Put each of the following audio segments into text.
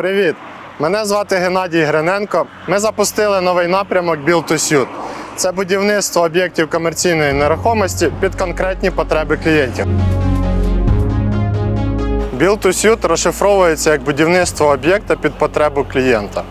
Привіт! Мене звати Геннадій Гриненко. Ми запустили новий напрямок Build to Suit. Це будівництво об'єктів комерційної нерухомості під конкретні потреби клієнтів. Build to Suit розшифровується як будівництво об'єкта під потребу клієнта.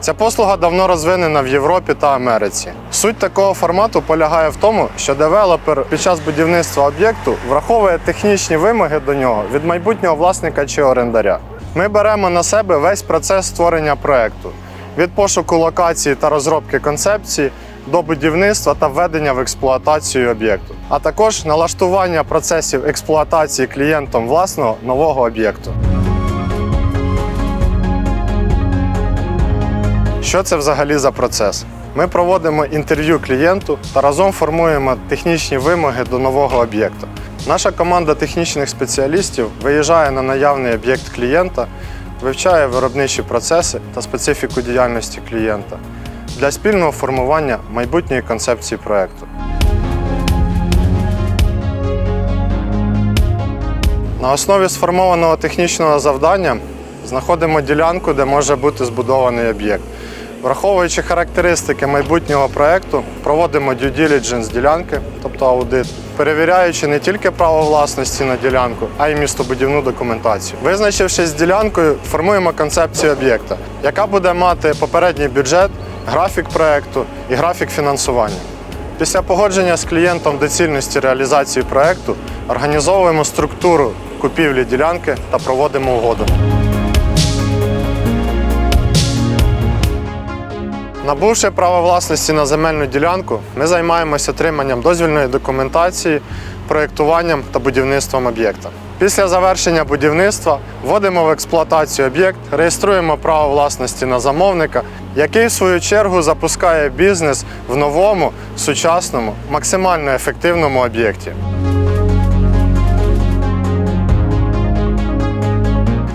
Ця послуга давно розвинена в Європі та Америці. Суть такого формату полягає в тому, що девелопер під час будівництва об'єкту враховує технічні вимоги до нього від майбутнього власника чи орендаря. Ми беремо на себе весь процес створення проекту від пошуку локації та розробки концепції до будівництва та введення в експлуатацію об'єкту, а також налаштування процесів експлуатації клієнтом власного нового об'єкту. Що це взагалі за процес? Ми проводимо інтерв'ю клієнту та разом формуємо технічні вимоги до нового об'єкта. Наша команда технічних спеціалістів виїжджає на наявний об'єкт клієнта, вивчає виробничі процеси та специфіку діяльності клієнта для спільного формування майбутньої концепції проекту. На основі сформованого технічного завдання знаходимо ділянку, де може бути збудований об'єкт. Враховуючи характеристики майбутнього проекту, проводимо due diligence ділянки, тобто аудит, перевіряючи не тільки право власності на ділянку, а й містобудівну документацію. Визначившись з ділянкою, формуємо концепцію об'єкта, яка буде мати попередній бюджет, графік проекту і графік фінансування. Після погодження з клієнтом доцільності реалізації проекту організовуємо структуру купівлі ділянки та проводимо угоду. Набувши право власності на земельну ділянку, ми займаємося отриманням дозвільної документації, проєктуванням та будівництвом об'єкта. Після завершення будівництва вводимо в експлуатацію об'єкт, реєструємо право власності на замовника, який в свою чергу запускає бізнес в новому, сучасному, максимально ефективному об'єкті.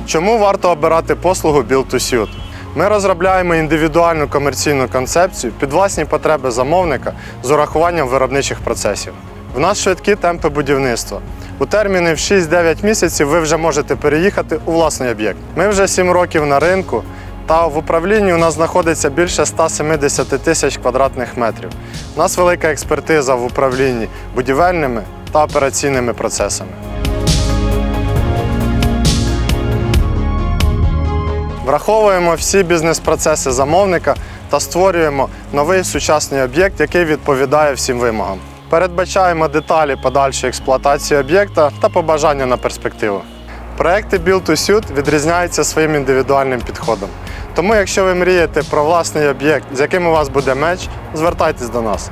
Чому варто обирати послугу Build to Suit? Ми розробляємо індивідуальну комерційну концепцію під власні потреби замовника з урахуванням виробничих процесів. В нас швидкі темпи будівництва. У терміни в 6-9 місяців ви вже можете переїхати у власний об'єкт. Ми вже 7 років на ринку, та в управлінні у нас знаходиться більше 170 тисяч квадратних метрів. У нас велика експертиза в управлінні будівельними та операційними процесами. Враховуємо всі бізнес-процеси замовника та створюємо новий сучасний об'єкт, який відповідає всім вимогам. Передбачаємо деталі подальшої експлуатації об'єкта та побажання на перспективу. Проекти Build to Suit відрізняються своїм індивідуальним підходом. Тому, якщо ви мрієте про власний об'єкт, з яким у вас буде меч, звертайтесь до нас.